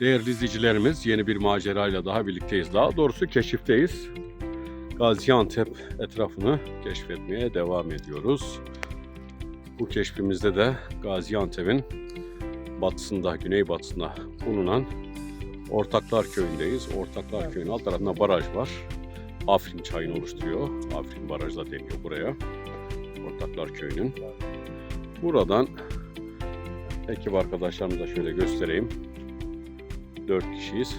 Değerli izleyicilerimiz yeni bir macerayla daha birlikteyiz. Daha doğrusu keşifteyiz. Gaziantep etrafını keşfetmeye devam ediyoruz. Bu keşfimizde de Gaziantep'in batısında, güneybatısında bulunan Ortaklar Köyü'ndeyiz. Ortaklar Köyü'nün alt tarafında baraj var. Afrin çayını oluşturuyor. Afrin Barajı da deniyor buraya. Ortaklar Köyü'nün. Buradan ekip arkadaşlarımıza şöyle göstereyim. 4 kişiyiz.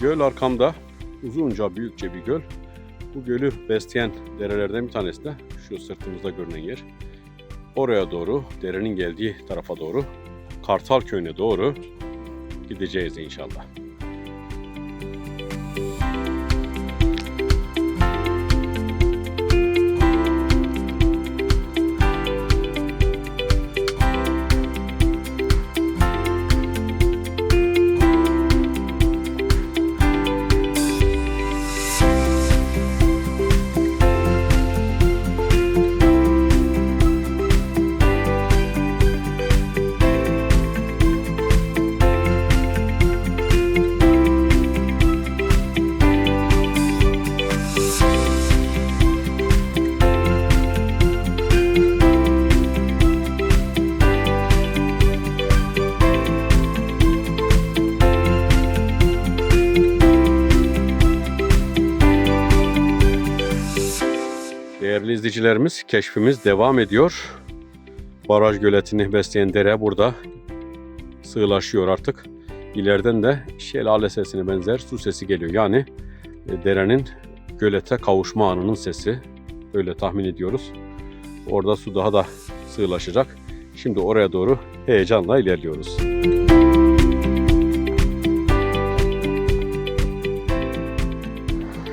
Göl arkamda. Uzunca büyükçe bir göl. Bu gölü besleyen derelerden bir tanesi de şu sırtımızda görünen yer. Oraya doğru, derenin geldiği tarafa doğru, Kartal Köyü'ne doğru gideceğiz inşallah. İzleyicilerimiz, keşfimiz devam ediyor. Baraj göletini besleyen dere burada sığlaşıyor artık. İleriden de şelale sesine benzer su sesi geliyor. Yani e, derenin gölete kavuşma anının sesi. Öyle tahmin ediyoruz. Orada su daha da sığlaşacak. Şimdi oraya doğru heyecanla ilerliyoruz.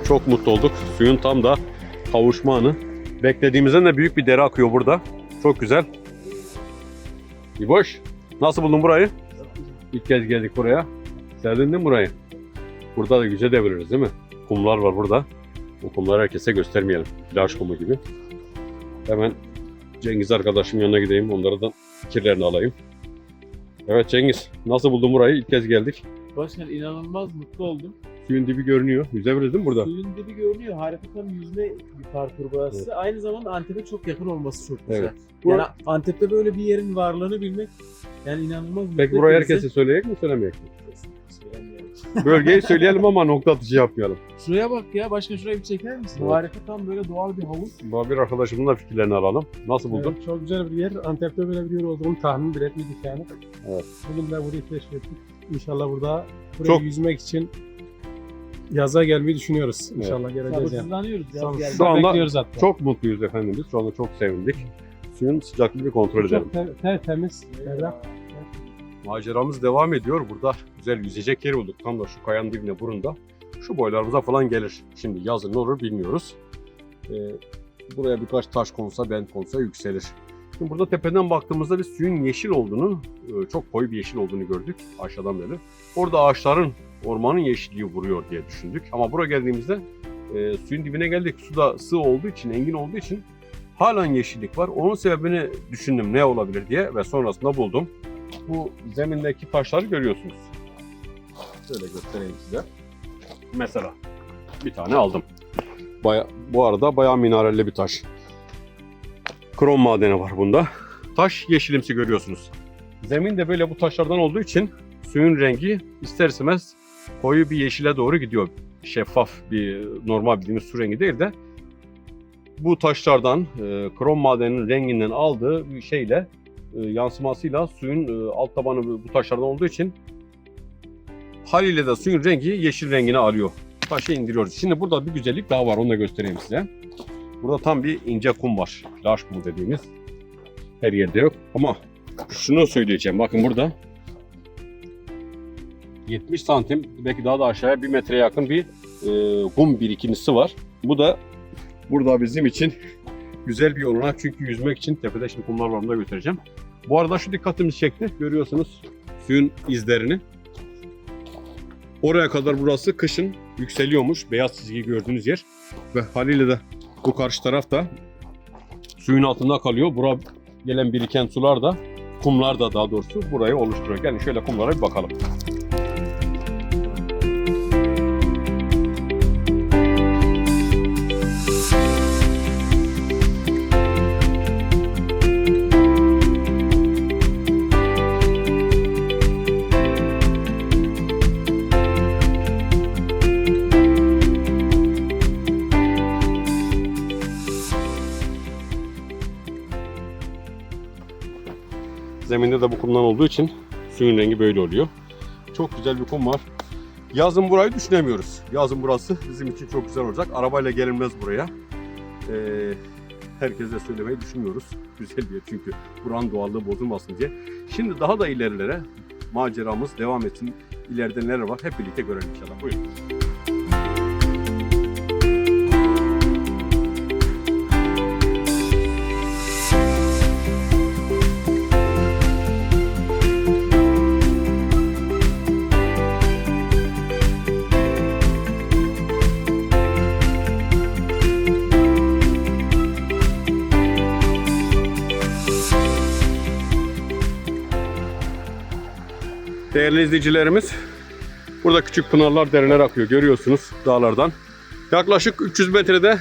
Çok mutlu olduk. Suyun tam da kavuşma anı. Beklediğimizden de büyük bir dere akıyor burada. Çok güzel. İboş, nasıl buldun burayı? İlk kez geldik buraya. Sevdin mi burayı? Burada da güzel deviririz değil mi? Kumlar var burada. Bu kumları herkese göstermeyelim. Plaj kumu gibi. Hemen Cengiz arkadaşım yanına gideyim. Onlardan fikirlerini alayım. Evet Cengiz, nasıl buldun burayı? İlk kez geldik. Başkan inanılmaz mutlu oldum. Suyun dibi görünüyor. Yüzebiliriz değil mi burada? Suyun dibi görünüyor. Harika tam yüzme bir parkur burası. Aynı zamanda Antep'e çok yakın olması çok güzel. Evet. Yani Antep'te böyle bir yerin varlığını bilmek yani inanılmaz Peki burayı herkese söyleyecek mi söylemeyecek mi? Bölgeyi söyleyelim ama nokta atışı yapmayalım. Şuraya bak ya. Başkan şuraya bir çeker misin? Evet. Harika tam böyle doğal bir havuz. Babir arkadaşımın da fikirlerini alalım. Nasıl buldun? Evet, çok güzel bir yer. Antep'te böyle bir yer olduğunu tahmin bile etmedik yani. Evet. Bugün de burayı keşfettik. İnşallah burada buraya Çok- yüzmek için yaza gelmeyi düşünüyoruz. İnşallah geleceğiz yani. Sabırsızlanıyoruz. ya. Sabırsızlanıyoruz. Yani Şu anda Bekliyoruz hatta. Çok mutluyuz efendim biz. Şu anda çok sevindik. Suyun sıcaklığını bir kontrol edelim. çok ter, tertemiz. berrak. Maceramız devam ediyor. Burada güzel yüzecek yer bulduk. Tam da şu kayanın dibine burunda. Şu boylarımıza falan gelir. Şimdi yazın ne olur bilmiyoruz. Ee, buraya birkaç taş konsa, bent konsa yükselir. Şimdi burada tepeden baktığımızda biz suyun yeşil olduğunu, e, çok koyu bir yeşil olduğunu gördük aşağıdan beri. Orada ağaçların, ormanın yeşilliği vuruyor diye düşündük. Ama buraya geldiğimizde e, suyun dibine geldik. Su da sığ olduğu için, engin olduğu için halen yeşillik var. Onun sebebini düşündüm ne olabilir diye ve sonrasında buldum. Bu zemindeki taşları görüyorsunuz. Şöyle göstereyim size. Mesela bir tane aldım. Baya, bu arada bayağı mineralli bir taş. Krom madeni var bunda. Taş yeşilimsi görüyorsunuz. Zemin de böyle bu taşlardan olduğu için suyun rengi ister istemez koyu bir yeşile doğru gidiyor. Şeffaf bir normal bildiğimiz su rengi değil de bu taşlardan e, krom madeninin renginden aldığı bir şeyle e, yansımasıyla suyun e, alt tabanı bu taşlardan olduğu için haliyle de suyun rengi yeşil rengini alıyor. Taşı indiriyoruz. Şimdi burada bir güzellik daha var onu da göstereyim size. Burada tam bir ince kum var. Laş kumu dediğimiz. Her yerde yok ama şunu söyleyeceğim. Bakın burada 70 santim belki daha da aşağıya 1 metreye yakın bir e, kum birikintisi var. Bu da burada bizim için güzel bir olanak çünkü yüzmek için tepede şimdi kumlar var onu da göstereceğim. Bu arada şu dikkatimizi çekti. Görüyorsunuz suyun izlerini. Oraya kadar burası kışın yükseliyormuş. Beyaz çizgi gördüğünüz yer. Ve haliyle de bu karşı taraf da suyun altında kalıyor. Bura gelen biriken sular da kumlar da daha doğrusu burayı oluşturuyor. Gelin şöyle kumlara bir bakalım. Zeminde de bu kumdan olduğu için suyun rengi böyle oluyor. Çok güzel bir kum var. Yazın burayı düşünemiyoruz. Yazın burası bizim için çok güzel olacak. Arabayla gelinmez buraya. Ee, herkese söylemeyi düşünmüyoruz. Güzel bir yer çünkü buranın doğallığı bozulmasın diye. Şimdi daha da ilerilere maceramız devam etsin. İleride neler var hep birlikte görelim inşallah. Buyurun. Değerli izleyicilerimiz, burada küçük pınarlar, dereler akıyor. Görüyorsunuz dağlardan. Yaklaşık 300 metrede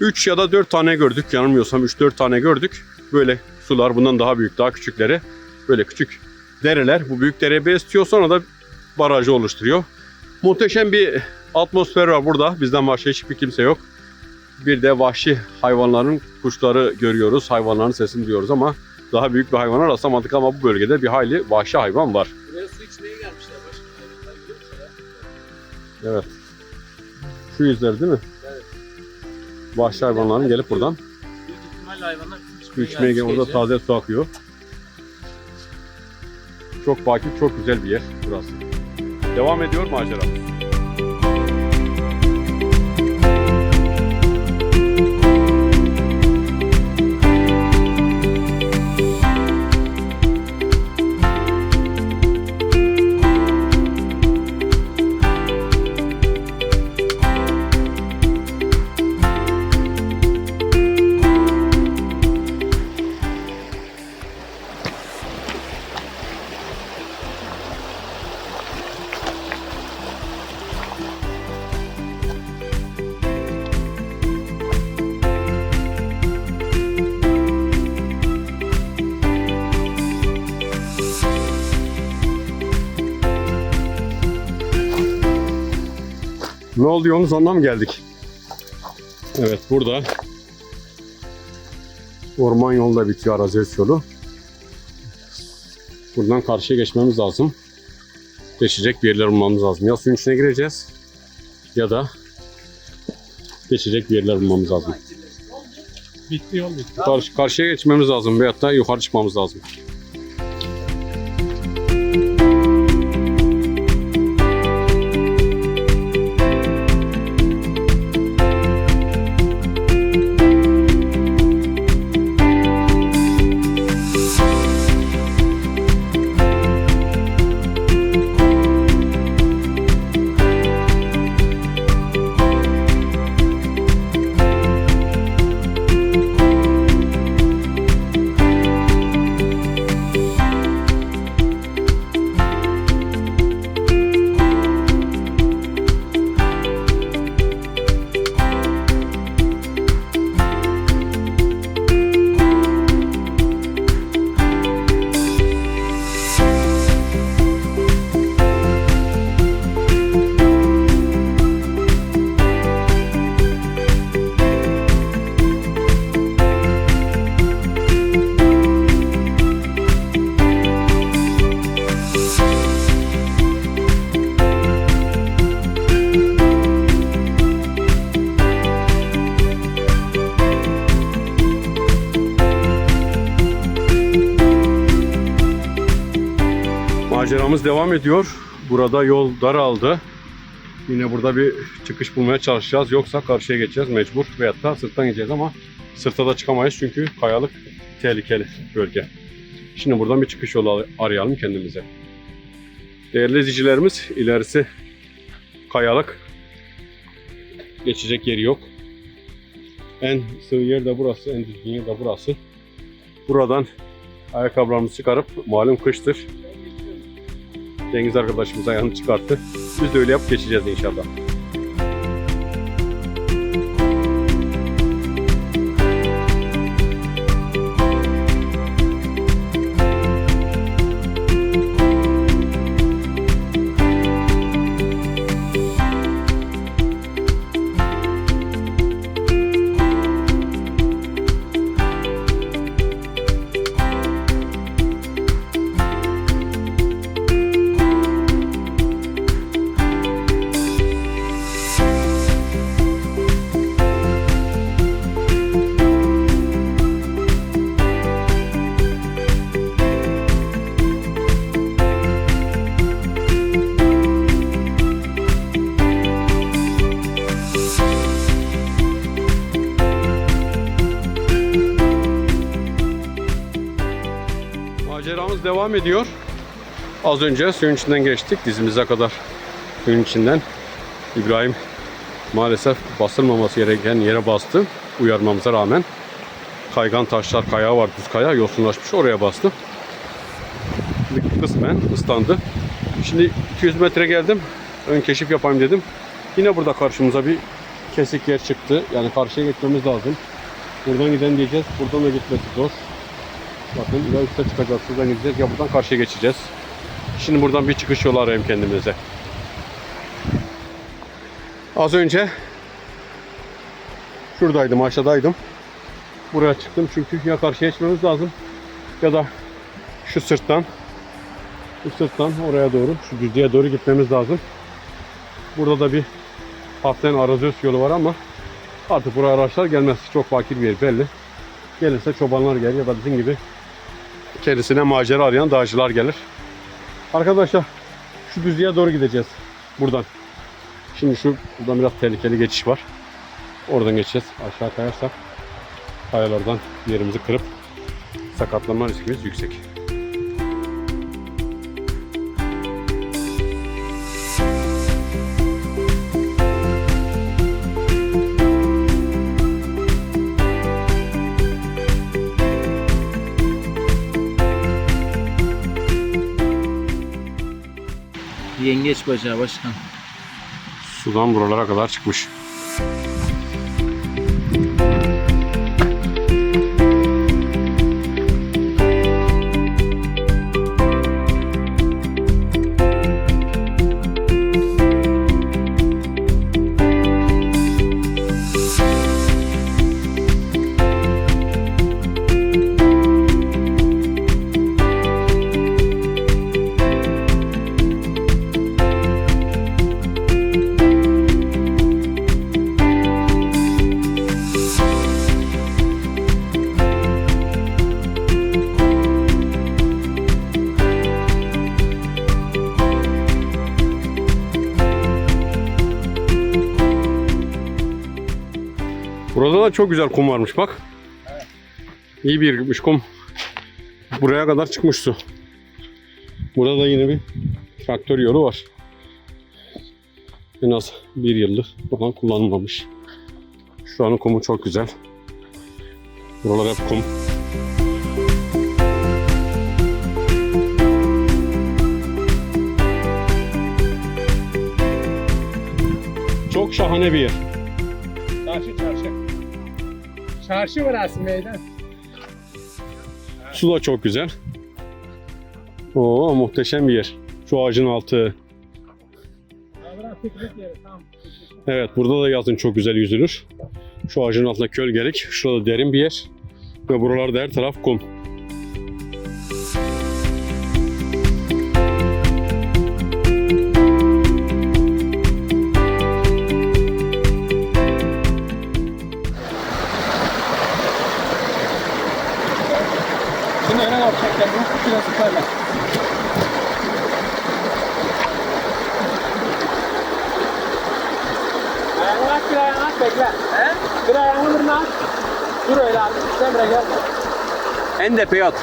3 ya da 4 tane gördük. Yanılmıyorsam 3-4 tane gördük. Böyle sular bundan daha büyük, daha küçükleri. Böyle küçük dereler. Bu büyük dere besliyor sonra da barajı oluşturuyor. Muhteşem bir atmosfer var burada. Bizden başka hiçbir kimse yok. Bir de vahşi hayvanların kuşları görüyoruz. Hayvanların sesini duyuyoruz ama daha büyük bir hayvana rastlamadık ama bu bölgede bir hayli vahşi hayvan var. Evet. Şu yüzler değil mi? Evet. Vahşi hayvanların gelip buradan Büyük ihtimalle hayvanlar su içmeye içmeye gelmiş gel- orada taze su akıyor. Çok vakit, çok güzel bir yer burası. Devam ediyor maceramız. Ne oldu yolun sonuna mı geldik? Evet burada orman yolu da bitiyor Arazes yolu. Buradan karşıya geçmemiz lazım. Geçecek bir yerler bulmamız lazım. Ya suyun içine gireceğiz ya da geçecek bir yerler bulmamız lazım. Bitti yol bitti. Karşı, karşıya geçmemiz lazım veyahut da yukarı çıkmamız lazım. Maceramız devam ediyor. Burada yol daraldı. Yine burada bir çıkış bulmaya çalışacağız. Yoksa karşıya geçeceğiz mecbur. Veyahut da sırttan gideceğiz ama sırta da çıkamayız çünkü kayalık tehlikeli bölge. Şimdi buradan bir çıkış yolu arayalım kendimize. Değerli izleyicilerimiz ilerisi kayalık. Geçecek yeri yok. En sığ yer de burası, en düzgün yer de burası. Buradan ayakkabılarımızı çıkarıp malum kıştır. Cengiz arkadaşımız ayağını çıkarttı. Biz de öyle yapıp geçeceğiz inşallah. Devam ediyor. Az önce suyun içinden geçtik. Dizimize kadar suyun içinden. İbrahim maalesef basılmaması gereken yere bastı. Uyarmamıza rağmen. Kaygan taşlar, kaya var, düz kaya yosunlaşmış. Oraya bastı. Kısmen ıslandı. Şimdi 200 metre geldim. Ön keşif yapayım dedim. Yine burada karşımıza bir kesik yer çıktı. Yani karşıya geçmemiz lazım. Buradan giden diyeceğiz. Buradan da gitmesi zor. Bakın ya üstte çıkacağız. Şuradan gideceğiz ya buradan karşıya geçeceğiz. Şimdi buradan bir çıkış yolu arayayım kendimize. Az önce şuradaydım, aşağıdaydım. Buraya çıktım çünkü ya karşıya geçmemiz lazım ya da şu sırttan bu sırttan oraya doğru, şu düzlüğe doğru gitmemiz lazım. Burada da bir hafiften arazöz yolu var ama artık buraya araçlar gelmez. Çok fakir bir yer belli. Gelirse çobanlar gelir ya da bizim gibi kendisine macera arayan dağcılar gelir. Arkadaşlar şu düzlüğe doğru gideceğiz. Buradan. Şimdi şu buradan biraz tehlikeli geçiş var. Oradan geçeceğiz. Aşağı kayarsak kayalardan yerimizi kırıp sakatlanma riskimiz yüksek. Yengeç bacağı başkan. Sudan buralara kadar çıkmış. Burada da çok güzel kum varmış bak. İyi bir yırgımış kum. Buraya kadar çıkmış su. Burada da yine bir traktör yolu var. En az bir yıldır falan kullanılmamış. Şu anın kumu çok güzel. Buralar hep kum. Çok şahane bir yer. Çarşı burası meydan. Su da çok güzel. Oo muhteşem bir yer. Şu ağacın altı. Evet burada da yazın çok güzel yüzülür. Şu ağacın altında gölgelik. Şurada derin bir yer. Ve buralarda her taraf kum. Bir ayağını aç. Dur öyle abi. Sen buraya gel. En de peyat.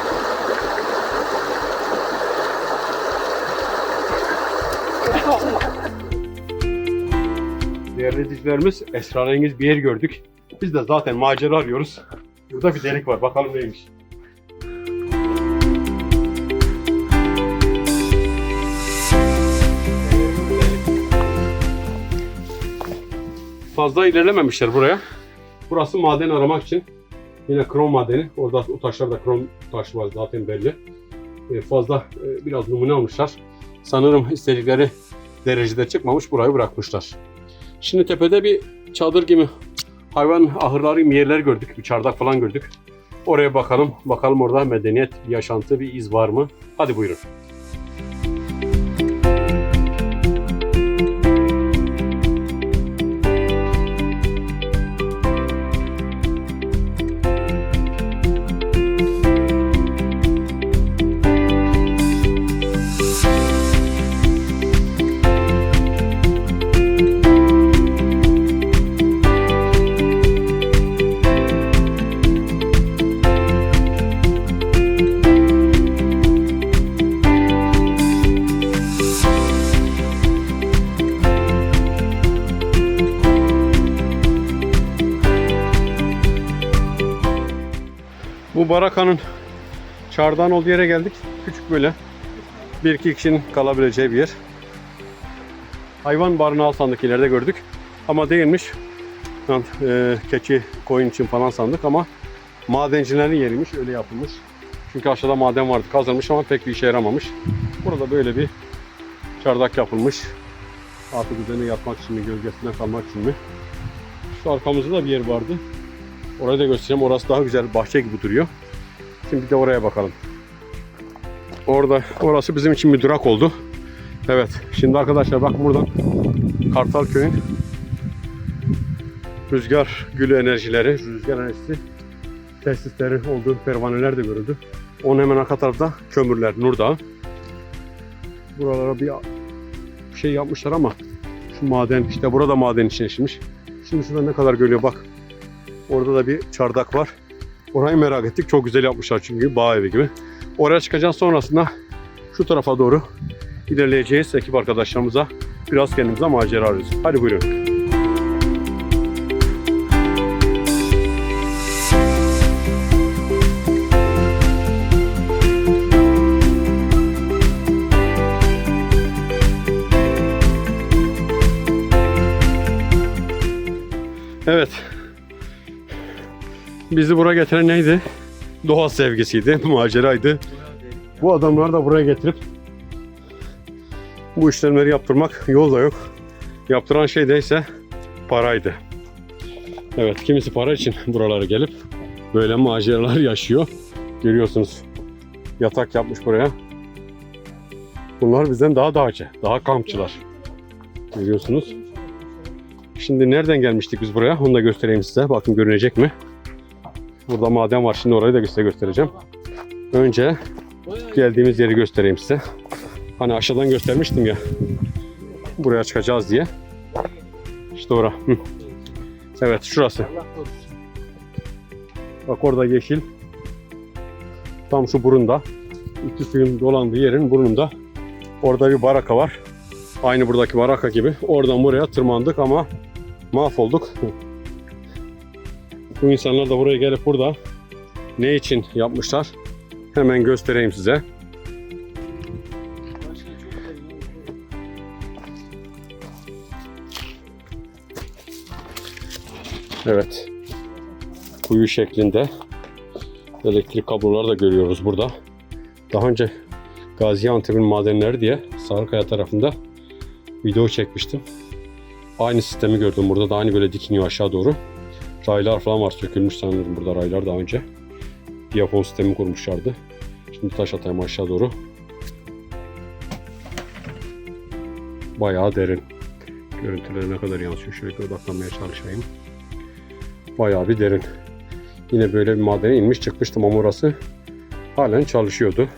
Değerli izleyicilerimiz esrarengiz bir yer gördük. Biz de zaten macera arıyoruz. Burada bir delik var. Bakalım neymiş. Fazla ilerlememişler buraya. Burası maden aramak için. Yine krom madeni. Orada o taşlarda krom taş var zaten belli. Ee, fazla e, biraz numune almışlar. Sanırım istedikleri derecede çıkmamış burayı bırakmışlar. Şimdi tepede bir çadır gibi hayvan ahırları gibi yerler gördük. Bir çardak falan gördük. Oraya bakalım. Bakalım orada medeniyet, bir yaşantı, bir iz var mı? Hadi buyurun. Barakanın çardağın olduğu yere geldik. Küçük böyle. Bir iki kişinin kalabileceği bir yer. Hayvan barınağı sandık ileride gördük. Ama değilmiş. Yani, e, keçi, koyun için falan sandık ama madencilerin yeriymiş. Öyle yapılmış. Çünkü aşağıda maden vardı. Kazılmış ama pek bir işe yaramamış. Burada böyle bir çardak yapılmış. Artık üzerine yatmak için mi, gölgesinde kalmak için mi? Şu arkamızda da bir yer vardı. Orayı da göstereceğim. Orası daha güzel bahçe gibi duruyor. Şimdi bir de oraya bakalım. Orada orası bizim için bir durak oldu. Evet. Şimdi arkadaşlar bak buradan Kartal Köy'ün rüzgar gülü enerjileri, rüzgar enerjisi tesisleri olduğu pervaneler de görüldü. Onun hemen arka tarafta kömürler, Nur Dağı. Buralara bir şey yapmışlar ama şu maden işte burada maden işlemiş. Şimdi şurada ne kadar görüyor bak. Orada da bir çardak var. Orayı merak ettik. Çok güzel yapmışlar çünkü bağ evi gibi. Oraya çıkacağız sonrasında şu tarafa doğru ilerleyeceğiz ekip arkadaşlarımıza. Biraz kendimize macera arıyoruz. Hadi buyurun. Evet. Bizi buraya getiren neydi? Doğa sevgisiydi, maceraydı. Bu adamları da buraya getirip bu işlemleri yaptırmak yol da yok. Yaptıran şey de ise paraydı. Evet, kimisi para için buralara gelip böyle maceralar yaşıyor. Görüyorsunuz. Yatak yapmış buraya. Bunlar bizden daha dağcı, daha kampçılar. Görüyorsunuz. Şimdi nereden gelmiştik biz buraya? Onu da göstereyim size. Bakın görünecek mi? Burada maden var. Şimdi orayı da size göstereceğim. Önce geldiğimiz yeri göstereyim size. Hani aşağıdan göstermiştim ya. Buraya çıkacağız diye. İşte ora. Evet şurası. Bak orada yeşil. Tam şu burunda. İki suyun dolandığı yerin burnunda. Orada bir baraka var. Aynı buradaki baraka gibi. Oradan buraya tırmandık ama mahvolduk. Bu insanlar da buraya gelip burada ne için yapmışlar? Hemen göstereyim size. Evet. Kuyu şeklinde elektrik kabloları da görüyoruz burada. Daha önce Gaziantep'in madenleri diye Sarıkaya tarafında video çekmiştim. Aynı sistemi gördüm burada da aynı böyle dikiniyor aşağı doğru. Raylar falan var sökülmüş sanırım burada raylar daha önce. Diyafon sistemi kurmuşlardı. Şimdi taş atayım aşağı doğru. Bayağı derin. Görüntüleri ne kadar yansıyor şöyle bir odaklanmaya çalışayım. Bayağı bir derin. Yine böyle bir madene inmiş çıkmıştım ama orası halen çalışıyordu.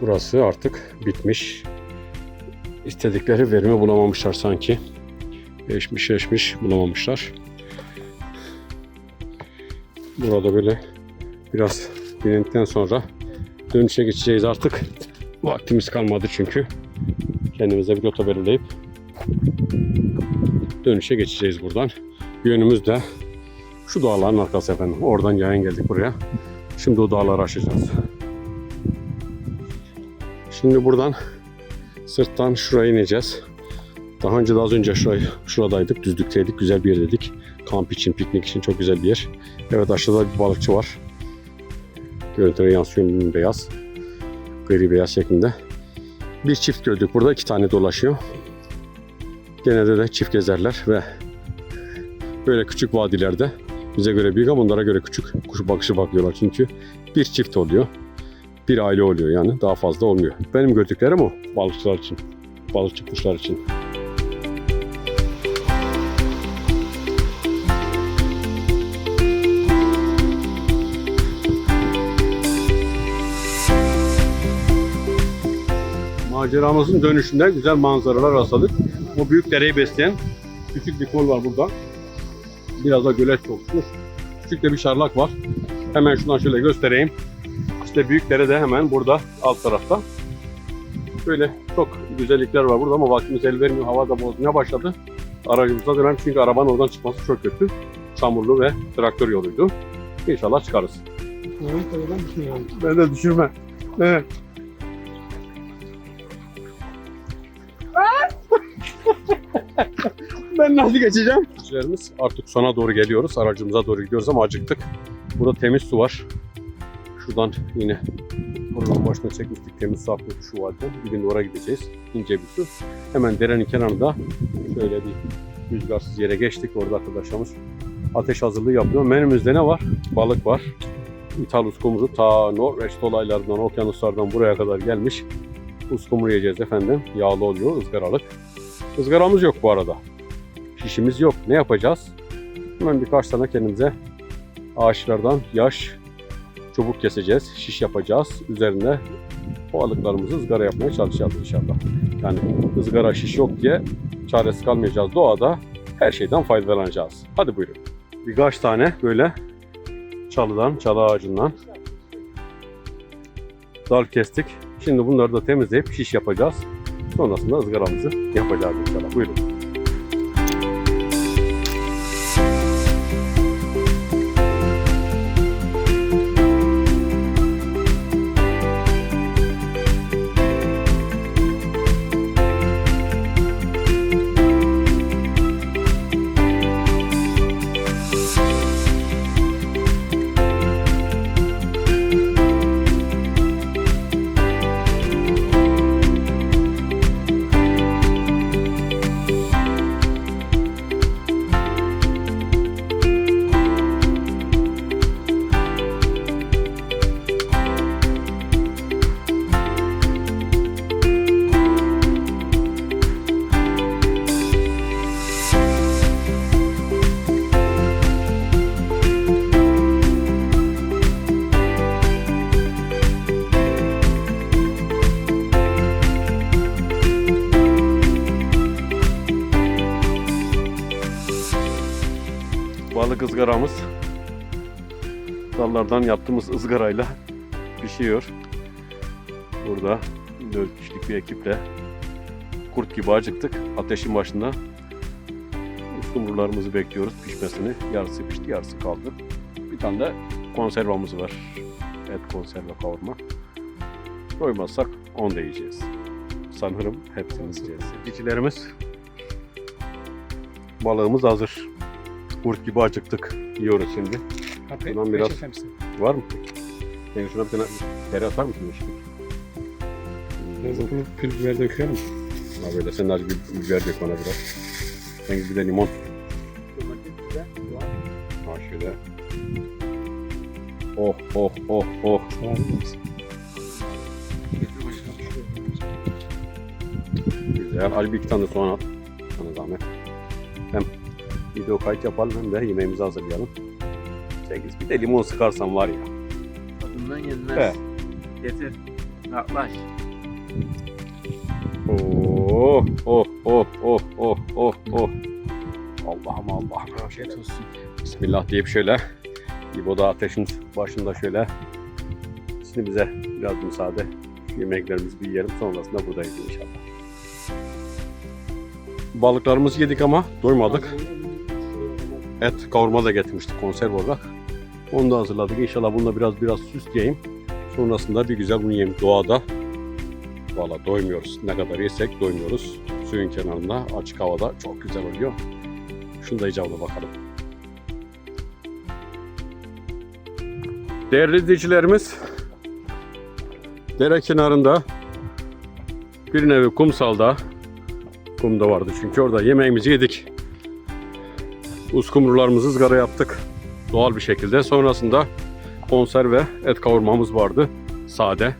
Burası artık bitmiş. İstedikleri verimi bulamamışlar sanki. Eşmiş eşmiş bulamamışlar. Burada böyle biraz dinlendikten sonra dönüşe geçeceğiz artık. Vaktimiz kalmadı çünkü. Kendimize bir rota belirleyip dönüşe geçeceğiz buradan. Yönümüz de şu dağların arkası efendim. Oradan yayın geldik buraya. Şimdi o dağları aşacağız. Şimdi buradan sırttan şuraya ineceğiz. Daha önce de az önce şurayı, şuradaydık. Düzlükteydik. Güzel bir yer dedik. Kamp için, piknik için çok güzel bir yer. Evet aşağıda bir balıkçı var. Görüntüye yansıyor beyaz. Gri beyaz şeklinde. Bir çift gördük burada. iki tane dolaşıyor. Genelde de çift gezerler ve böyle küçük vadilerde bize göre büyük ama onlara göre küçük kuş bakışı bakıyorlar çünkü bir çift oluyor. Bir aile oluyor yani daha fazla olmuyor. Benim gördüklerim o balıkçılar için, balıkçı kuşlar için. Maceramızın dönüşünde güzel manzaralar rastladık. Bu büyük dereyi besleyen küçük bir kol var burada. Biraz da gölet sokmuş. Küçük de bir şarlak var. Hemen şuradan şöyle göstereyim. İşte büyük dere de hemen burada alt tarafta. Böyle çok güzellikler var burada ama vaktimiz el vermiyor. Hava da bozmaya başladı. Aracımıza dönelim çünkü arabanın oradan çıkması çok kötü. Çamurlu ve traktör yoluydu. İnşallah çıkarız. Düşünüyorum. Ben de düşürme. Evet. Ben nasıl geçeceğim? Artık sona doğru geliyoruz. Aracımıza doğru gidiyoruz ama acıktık. Burada temiz su var. Şuradan yine buranın başına çekmiştik temiz su akıyordu şu valden. Bir gün oraya gideceğiz. İnce bir su. Hemen derenin kenarında şöyle bir rüzgarsız yere geçtik. Orada arkadaşlarımız ateş hazırlığı yapıyor. Menümüzde ne var? Balık var. İthal uskumrusu ta Norveç dolaylarından, okyanuslardan buraya kadar gelmiş. Uskumru yiyeceğiz efendim. Yağlı oluyor, ızgaralık. Izgaramız yok bu arada. Şişimiz yok. Ne yapacağız? Hemen birkaç tane kendimize ağaçlardan yaş çubuk keseceğiz. Şiş yapacağız. Üzerine balıklarımızı ızgara yapmaya çalışacağız inşallah. Yani ızgara şiş yok diye çaresiz kalmayacağız. Doğada her şeyden faydalanacağız. Hadi buyurun. Birkaç tane böyle çalıdan, çalı ağacından dal kestik. Şimdi bunları da temizleyip şiş yapacağız. Sonrasında ızgaramızı yapacağız inşallah. Buyurun. Dallardan yaptığımız ızgarayla pişiyor. Burada 4 kişilik bir ekiple kurt gibi acıktık. Ateşin başında uskumrularımızı bekliyoruz pişmesini. Yarısı pişti, yarısı kaldı. Bir tane de konservamız var. Et konserve kavurma. Doymazsak onu da yiyeceğiz. Sanırım hepsini yiyeceğiz. İçilerimiz balığımız hazır. Kurt gibi acıktık. Yiyoruz şimdi. Ulan biraz-. Var mı? Yani şuna bir tane tere atar mısın? Biraz da bunu pül biber dökelim. Ha böyle sen acı bir biber dök bana biraz. Sen bir de limon. Ha şöyle. Oh oh oh oh. Tamam. Güzel. Hadi bir iki tane de soğan at. Sana zahmet. Hem video kayıt yapalım hem de yemeğimizi hazırlayalım. Sekiz. Bir de limon sıkarsan var ya. Tadından yenmez. He. Getir. Yaklaş. Oh oh oh oh oh oh oh. Allah'ım Allah'ım. Afiyet olsun. Bismillah deyip şöyle İbo da ateşin başında şöyle şimdi bize biraz müsaade yemeklerimizi bir yiyelim sonrasında buradayız inşallah. Balıklarımızı yedik ama doymadık. Et kavurma da getirmiştik konserve olarak. Onu da hazırladık. İnşallah bununla biraz biraz süsleyeyim. Sonrasında bir güzel bunu yiyeyim doğada. Valla doymuyoruz. Ne kadar yesek doymuyoruz. Suyun kenarında açık havada çok güzel oluyor. Şunu da icabına bakalım. Değerli izleyicilerimiz, dere kenarında bir nevi kumsalda, kum da vardı çünkü orada yemeğimizi yedik. Uskumrularımızı ızgara yaptık doğal bir şekilde. Sonrasında konserve et kavurmamız vardı sade.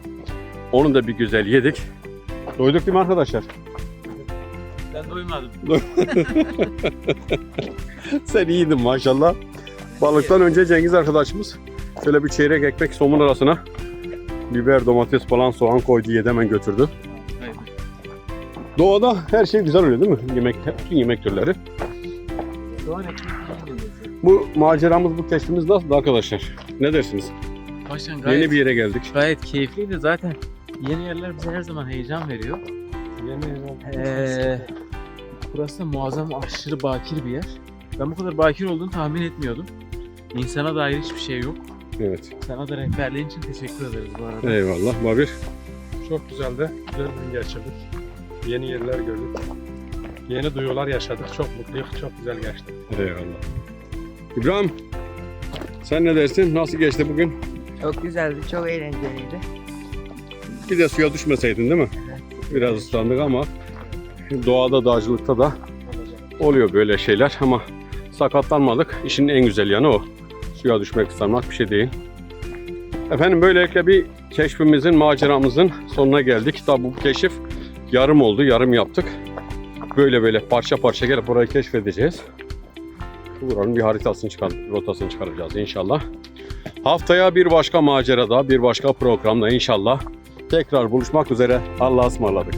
Onu da bir güzel yedik. Doyduk değil mi arkadaşlar? Ben doymadım. Sen iyiydin maşallah. Balıktan önce Cengiz arkadaşımız şöyle bir çeyrek ekmek somun arasına biber, domates falan soğan koydu yedi hemen götürdü. Doğada her şey güzel oluyor değil mi? Yemek, bütün yemek türleri. Bu maceramız, bu keşfimiz nasıl arkadaşlar? Ne dersiniz? Başkan gayet, Yeni bir yere geldik. gayet keyifliydi zaten. Yeni yerler bize her zaman heyecan veriyor. Ee, burası da muazzam aşırı bakir bir yer. Ben bu kadar bakir olduğunu tahmin etmiyordum. İnsana dair hiçbir şey yok. Evet. Sana da rehberliğin için teşekkür ederiz bu arada. Eyvallah. Babir. Çok güzeldi. Güzel bir gün geçirdik. Yeni yerler gördük. Yeni duygular yaşadık. Çok mutluyuz. Çok güzel geçti. Eyvallah. İbrahim. Sen ne dersin? Nasıl geçti bugün? Çok güzeldi, çok eğlenceliydi. Bir de suya düşmeseydin değil mi? Biraz ıslandık ama doğada dağcılıkta da oluyor böyle şeyler ama sakatlanmadık. İşin en güzel yanı o. Suya düşmek ıslanmak bir şey değil. Efendim böylelikle bir keşfimizin, maceramızın sonuna geldik. Tabi bu keşif yarım oldu, yarım yaptık. Böyle böyle parça parça gelip orayı keşfedeceğiz. Buranın bir haritasını çıkar, rotasını çıkaracağız inşallah. Haftaya bir başka macerada, bir başka programda inşallah tekrar buluşmak üzere. Allah'a ısmarladık.